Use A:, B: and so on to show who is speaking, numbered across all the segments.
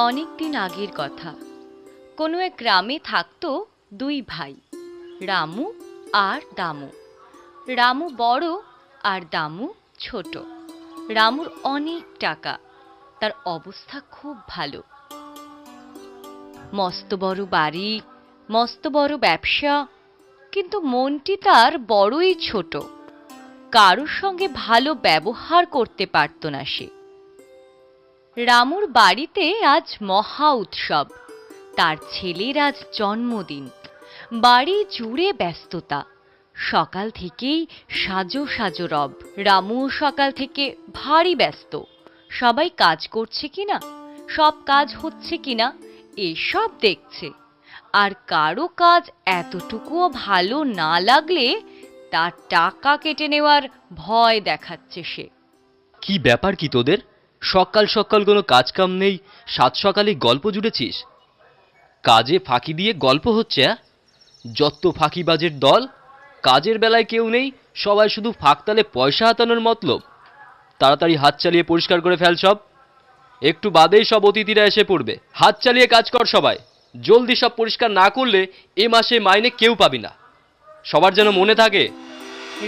A: অনেক দিন আগের কথা। কোনো এক গ্রামে থাকতো দুই ভাই, রামু আর দামু। রামু বড় আর দামু ছোট। রামুর অনেক টাকা, তার অবস্থা খুব ভালো। মস্ত বড় বাড়ি, মস্ত বড় ব্যবসা, কিন্তু মনটি তার বড়ই ছোট। কারোর সঙ্গে ভালো ব্যবহার করতে পারত না সে। রামুর বাড়িতে আজ মহা উৎসব। তার ছেলের আজ জন্মদিন। বাড়ি জুড়ে ব্যস্ততা। সকাল থেকেই সাজো সাজো রব। রামু সকাল থেকে ভারী ব্যস্ত। সবাই কাজ করছে কিনা? সব কাজ হচ্ছে কিনা? এসব দেখছে। আর কারও কাজ এতটুকুও ভালো না লাগলে তার টাকা কেটে নেওয়ার ভয় দেখাচ্ছে সে।
B: কি ব্যাপার কি তোদের? সকাল সকাল কোনো কাজকাম নেই, সাত সকালে গল্প জুড়েছিস? কাজে ফাঁকি দিয়ে গল্প হচ্ছে? যত ফাঁকিবাজের দল, কাজের বেলায় কেউ নেই, সবাই শুধু ফাঁকতালে পয়সা হাতানোর মতলব। তাড়াতাড়ি হাত চালিয়ে পরিষ্কার করে ফেল সব। একটু বাদেই সব অতিথিরা এসে পড়বে। হাত চালিয়ে কাজ কর সবাই। জলদি সব পরিষ্কার না করলে এ মাসে মাইনে কেউ পাবি না। সবার যেন মনে থাকে।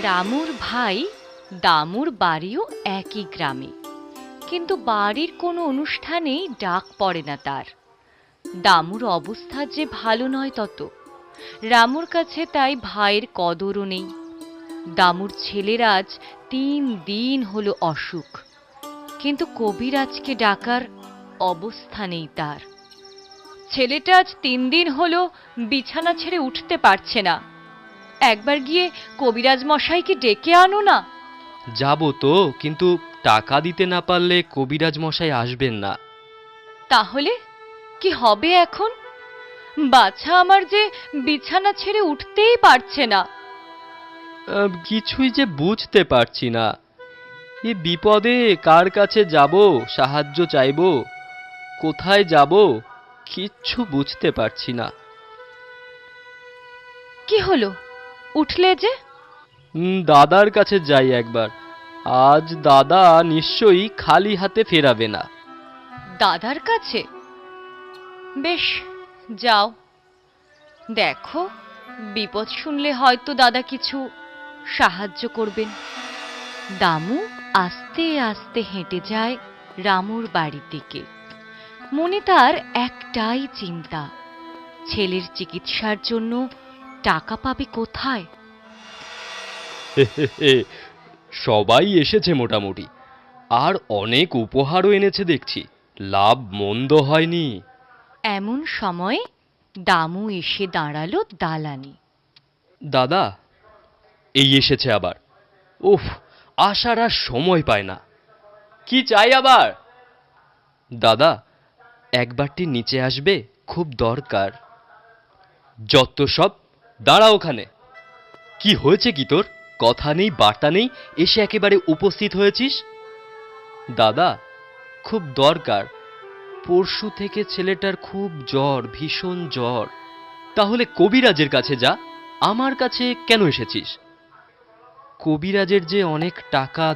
A: রামুর ভাই দামুর বাড়িও একই গ্রামে। কিন্তু বাড়ির কোনো অনুষ্ঠানেই ডাক পড়ে না তার। দামুর অবস্থা যে ভালো নয় তত। রামুর কাছে তাই ভাইয়ের কদরও নেই। দামুর ছেলের আজ তিন দিন হলো অসুখ। কিন্তু কবিরাজকে ডাকার অবস্থা নেই তার। ছেলেটা আজ তিন দিন হলো বিছানা ছেড়ে উঠতে পারছে না। একবার গিয়ে কবিরাজ মশাইকে ডেকে আনো না।
B: যাব তো, কিন্তু টাকা দিতে না পারলে কবিরাজ মশাই আসবেন না।
A: তাহলে কি হবে এখন? বাছা আমার যে বিছানা ছেড়ে উঠতেই পারছে না।
B: কিছুই যে বুঝতে পারছি না। এ বিপদে কার কাছে যাব সাহায্য চাইব কোথায় যাব কিচ্ছু বুঝতে পারছি না।
A: কি হলো? উঠলে যে?
B: দাদার কাছে যাই একবার। আজ দাদা নিশ্চয়ই খালি হাতে ফেরাবে না।
A: দাদার কাছে? বেশ যাও। দেখো বিপদ শুনলে হয়তো দাদা কিছু সাহায্য করবেন। দামু আস্তে আস্তে হেঁটে যায় রামুর বাড়ির দিকে। মনে তার একটাই চিন্তা ছেলের চিকিৎসার জন্য টাকা পাবে কোথায়?
B: সবাই এসেছে মোটামুটি। আর অনেক উপহারও এনেছে দেখছি। লাভ মন্দ হয়নি।
A: এমন সময় দামু এসে দাঁড়াল দালানে।
B: দাদা এই এসেছে আবার। উফ আসার আর সময় পায় না। কি চাই আবার? দাদা একবারটি নিচে আসবে খুব দরকার। যত সব দাঁড়া ওখানে। কি হয়েছে কি তোর? কথা নেই, বার্তা নেই, এসে একেবারে উপস্থিত হয়েছিস? দাদা, খুব দরকার। পরশু থেকে ছেলেটার খুব জ্বর, ভীষণ জ্বর। তাহলে কবিরাজের কাছে যা। আমার কাছে কেন এসেছিস? কবিরাজের যে অনেক টাকা